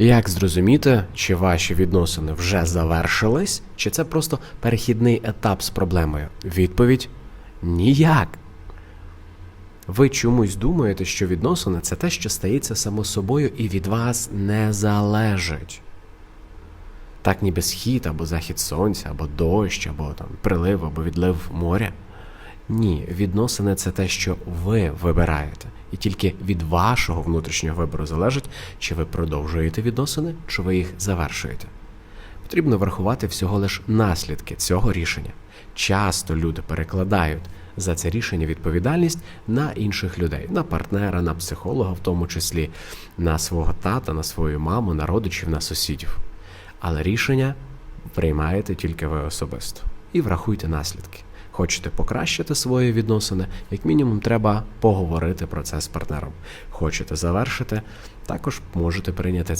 Як зрозуміти, чи ваші відносини вже завершились, чи це просто перехідний етап з проблемою? Відповідь ніяк. Ви чомусь думаєте, що відносини це те, що стається само собою і від вас не залежить. Так ніби схід або захід сонця, або дощ, або там прилив, або відлив моря. Ні, відносини це те, що ви вибираєте. І тільки від вашого внутрішнього вибору залежить, чи ви продовжуєте відносини, чи ви їх завершуєте. Потрібно врахувати всього лиш наслідки цього рішення. Часто люди перекладають за це рішення відповідальність на інших людей, на партнера, на психолога, в тому числі на свого тата, на свою маму, на родичів, на сусідів. Але рішення приймаєте тільки ви особисто. І врахуйте наслідки. Хочете покращити свої відносини, як мінімум, треба поговорити про це з партнером. Хочете завершити, також можете прийняти це